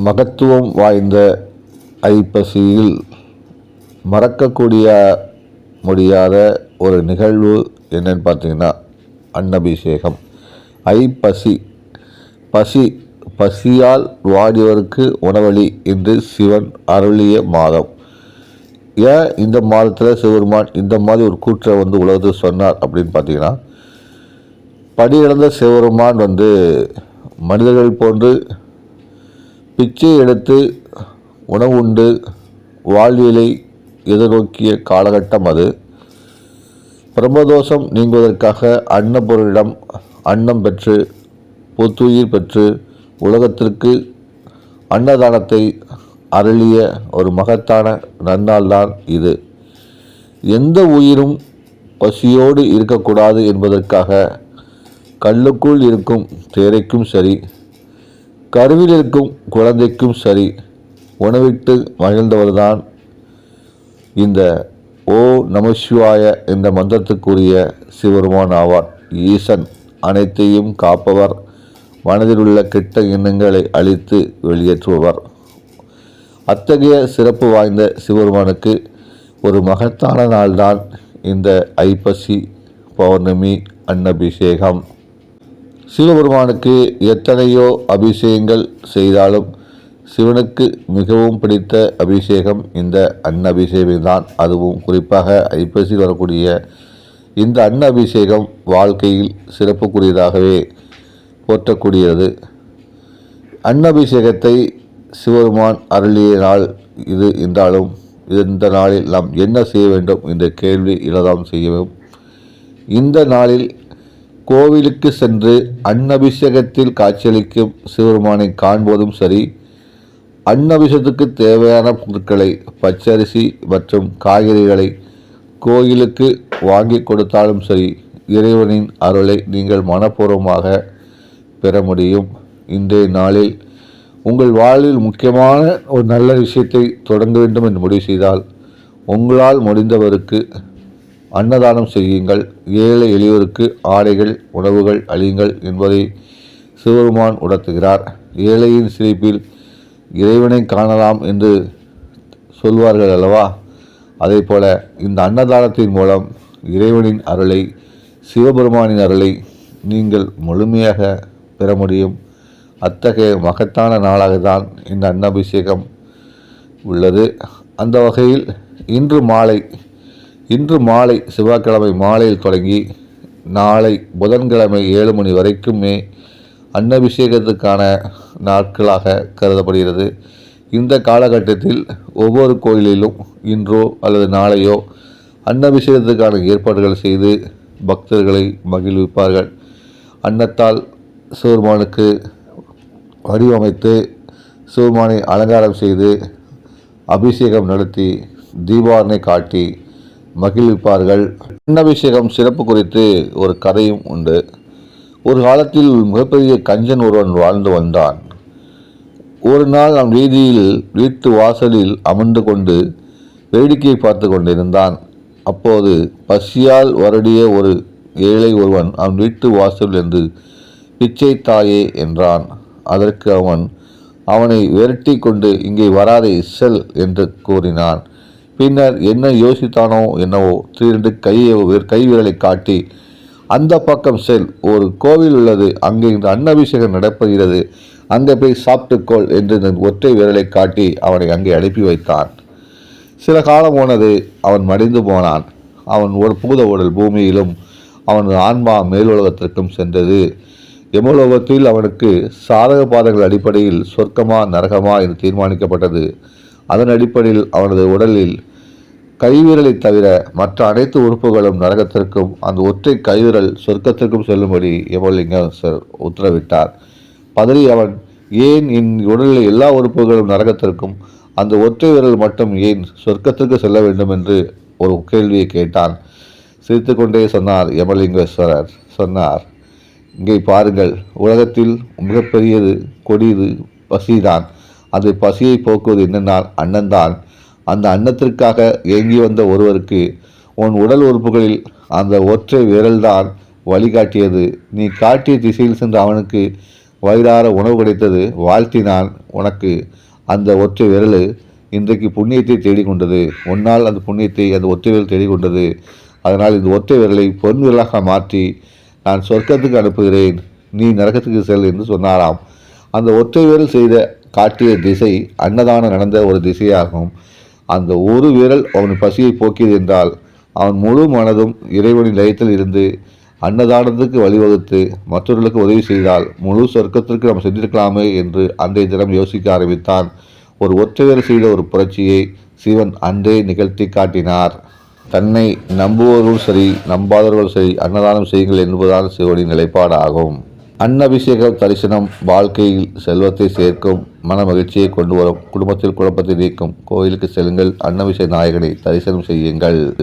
மகத்துவம் வாய்ந்த ஐப்பசியில் மறக்கக்கூடிய முடியாத ஒரு நிகழ்வு என்னன்னு பார்த்தீங்கன்னா அன்னபிஷேகம். ஐப்பசி. பசி. பசியால் வாடியவருக்கு உணவளி என்று சிவன் அருளிய மாதம். ஏன் இந்த மாதத்தில் சிவபெருமான் இந்த மாதிரி ஒரு கூற்றை வந்து உலகத்தில் சொன்னார் அப்படின்னு பார்த்தீங்கன்னா படியிழந்த சிவபெருமான் வந்து மனிதர்கள் போன்று பிச்சை எடுத்து உணவுண்டு வாழ்வியலை எதிர்நோக்கிய காலகட்டம் அது. பிரம்மதோஷம் நீங்குவதற்காக அன்னபொருளிடம் அன்னம் பெற்று புத்துயிர் பெற்று உலகத்திற்கு அன்னதானத்தை அருளிய ஒரு மகத்தான நன்னாள் தான் இது. எந்த உயிரும் பசியோடு இருக்கக்கூடாது என்பதற்காக கல்லுக்குள் இருக்கும் தேரைக்கும் சரி கருவில் இருக்கும் குழந்தைக்கும் சரி உணவிட்டு மகிழ்ந்தவர்தான். இந்த ஓ நமசிவாய என்ற மந்திரத்துக்குரிய சிவருமான் ஆவார். ஈசன் அனைத்தையும் காப்பவர் மனதில் உள்ள கெட்ட எண்ணங்களை அழித்து வெளியேற்றுபவர். அத்தகைய சிறப்பு வாய்ந்த சிவபெருமானுக்கு ஒரு மகத்தான நாள்தான் இந்த ஐப்பசி பௌர்ணமி அன்னபிஷேகம். சிவபெருமானுக்கு எத்தனையோ அபிஷேகங்கள் செய்தாலும் சிவனுக்கு மிகவும் பிடித்த அபிஷேகம் இந்த அன்ன அபிஷேகம்தான் அதுவும் குறிப்பாக ஐப்பசியில் வரக்கூடிய இந்த அன்ன அபிஷேகம் வாழ்க்கையில் சிறப்புக்குரியதாகவே போற்றக்கூடியது. அன்னபிஷேகத்தை சிவபெருமான் அருளிய நாள் இது என்றாலும் இந்த நாளில் நாம் என்ன செய்ய வேண்டும் என்ற கேள்வி இலதாம் செய்யவும். இந்த நாளில் கோவிலுக்கு சென்று அன்னபிஷேகத்தில் காட்சியளிக்கும் சிவபெருமானை காண்பதும் சரி அன்னபிஷத்துக்கு தேவையான பொருட்களை பச்சரிசி மற்றும் காய்கறிகளை கோயிலுக்கு வாங்கி கொடுத்தாலும் சரி இறைவனின் அருளை நீங்கள் மனப்பூர்வமாக பெற முடியும். இன்றைய நாளில் உங்கள் வாழ்வில் முக்கியமான ஒரு நல்ல விஷயத்தை தொடங்க வேண்டும் என்று முடிவு செய்தால் உங்களால் முடிந்தவருக்கு அன்னதானம் செய்யுங்கள். ஏழை எளியோருக்கு ஆடைகள் உணவுகள் அழியுங்கள் என்பதை சிவபெருமான் உணர்த்துகிறார். ஏழையின் சிரிப்பில் இறைவனை காணலாம் என்று சொல்வார்கள் அல்லவா? அதே போல இந்த அன்னதானத்தின் மூலம் இறைவனின் அருளை சிவபெருமானின் அருளை நீங்கள் முழுமையாக பெற முடியும். அத்தகைய மகத்தான நாளாக தான் இந்த அன்னபிஷேகம் உள்ளது. அந்த வகையில் இன்று மாலை இன்று மாலை செவ்வாய்க்கிழமை மாலையில் தொடங்கி நாளை புதன்கிழமை ஏழு மணி வரைக்குமே அன்னபிஷேகத்துக்கான நாட்களாக கருதப்படுகிறது. இந்த காலகட்டத்தில் ஒவ்வொரு கோயிலிலும் இன்றோ அல்லது நாளையோ அன்னபிஷேகத்துக்கான ஏற்பாடுகள் செய்து பக்தர்களை மகிழ்விப்பார்கள். அன்னத்தால் சிவருமானுக்கு வடிவமைத்து சிவருமானை அலங்காரம் செய்து அபிஷேகம் நடத்தி தீபாவளை காட்டி மகிழ்விப்பார்கள். அன்னபிஷேகம் சிறப்பு குறித்து ஒரு கதையும் உண்டு. ஒரு காலத்தில் மிகப்பெரிய கஞ்சன் ஒருவன் வாழ்ந்து வந்தான். ஒரு நாள் அவன் வீதியில் வீட்டு வாசலில் அமர்ந்து கொண்டு வேடிக்கை பார்த்து கொண்டிருந்தான். அப்போது பசியால் வருடிய ஒரு ஏழை ஒருவன் அவன் வீட்டு வாசலில் என்று பிச்சை தாயே என்றான். அதற்கு அவன் அவனை விரட்டி கொண்டு இங்கே வராதே செல் என்று கூறினான். பின்னர் என்ன யோசித்தானோ என்னவோ திரண்டு கையை கை விரலை காட்டி அந்த பக்கம் செல் ஒரு கோவில் உள்ளது அங்கே இந்த அன்னபிஷேகம் நடப்படுகிறது அங்கே போய் சாப்பிட்டுக்கொள் என்று இந்த ஒற்றை விரலை காட்டி அவனை அங்கே அனுப்பி வைத்தான். சில காலம் போனது அவன் மடிந்து போனான். அவன் ஒரு பூத உடல் பூமியிலும் அவனது ஆன்மா மேலுலகத்திற்கும் சென்றது. எமலோகத்தில் அவனுக்கு சாதக பாதங்கள் அடிப்படையில் சொர்க்கமா நரகமா என்று தீர்மானிக்கப்பட்டது. அதன் அடிப்படையில் அவனது உடலில் கைவிரலை தவிர மற்ற அனைத்து உறுப்புகளும் நரகத்திற்கும் அந்த ஒற்றை கைவிரல் சொர்க்கத்திற்கும் செல்லும்படி யமலிங்கம் உத்தரவிட்டார். பதறி அவன் ஏன் என் உடலில் எல்லா உறுப்புகளும் நரகத்திற்கும் அந்த ஒற்றை விரல் மட்டும் ஏன் சொர்க்கத்திற்கு செல்ல வேண்டும்? என்று ஒரு கேள்வியை கேட்டான். சிரித்துக்கொண்டே சொன்னார் யமலிங்கேஸ்வரர் சொன்னார் இங்கே பாருங்கள் உலகத்தில் மிகப்பெரியது கொடியது பசிதான். அது பசியை போக்குவது என்னென்னால் அண்ணன்தான் அந்த அன்னத்திற்காக ஏங்கி வந்த ஒருவருக்கு உன் உடல் உறுப்புகளில் அந்த ஒற்றை விரல்தான் வழிகாட்டியது. நீ காட்டிய திசையில் சென்று அவனுக்கு வயிறார உணவு கிடைத்தது. வாழ்த்தினான் உனக்கு அந்த ஒற்றை விரல். இன்றைக்கு புண்ணியத்தை தேடிக்கொண்டது. உன்னால் அந்த புண்ணியத்தை அந்த ஒற்றை விரல் தேடிக்கொண்டது. அதனால் இந்த ஒற்றை விரலை பொன் விரலாக மாற்றி நான் சொர்க்கத்துக்கு அனுப்புகிறேன். நீ நரகத்துக்கு செல் என்று சொன்னாராம். அந்த ஒற்றை விரல் செய்த காட்டிய திசை அன்னதானம் நடந்த ஒரு திசையாகும். அந்த ஒரு விரல் அவன் பசியை போக்கியது என்றால் அவன் முழு மனதும் இறைவனின் லயத்தில் இருந்து அன்னதானத்துக்கு வழிவகுத்து மற்றவர்களுக்கு உதவி செய்தால் முழு சொர்க்கத்திற்கு நாம் சென்றிருக்கலாமே என்று அன்றைய தினம் யோசிக்க ஆரம்பித்தான். ஒரு ஒற்றையர் செய்த ஒரு புரட்சியை சிவன் அன்றே நிகழ்த்தி காட்டினார். தன்னை நம்புவர்களும் சரி நம்பாதவர்களும் சரி அன்னதானம் செய்யுங்கள் என்பதுதான் சிவனின் நிலைப்பாடாகும். அன்னபிஷேக தரிசனம் வாழ்க்கையில் செல்வத்தை சேர்க்கும் மன மகிழ்ச்சியை கொண்டு வரும் குடும்பத்தில் குழப்பத்தை நீக்கும் கோயிலுக்கு செல்லுங்கள். அன்னபிஷேக நாயகனை தரிசனம் செய்யுங்கள்.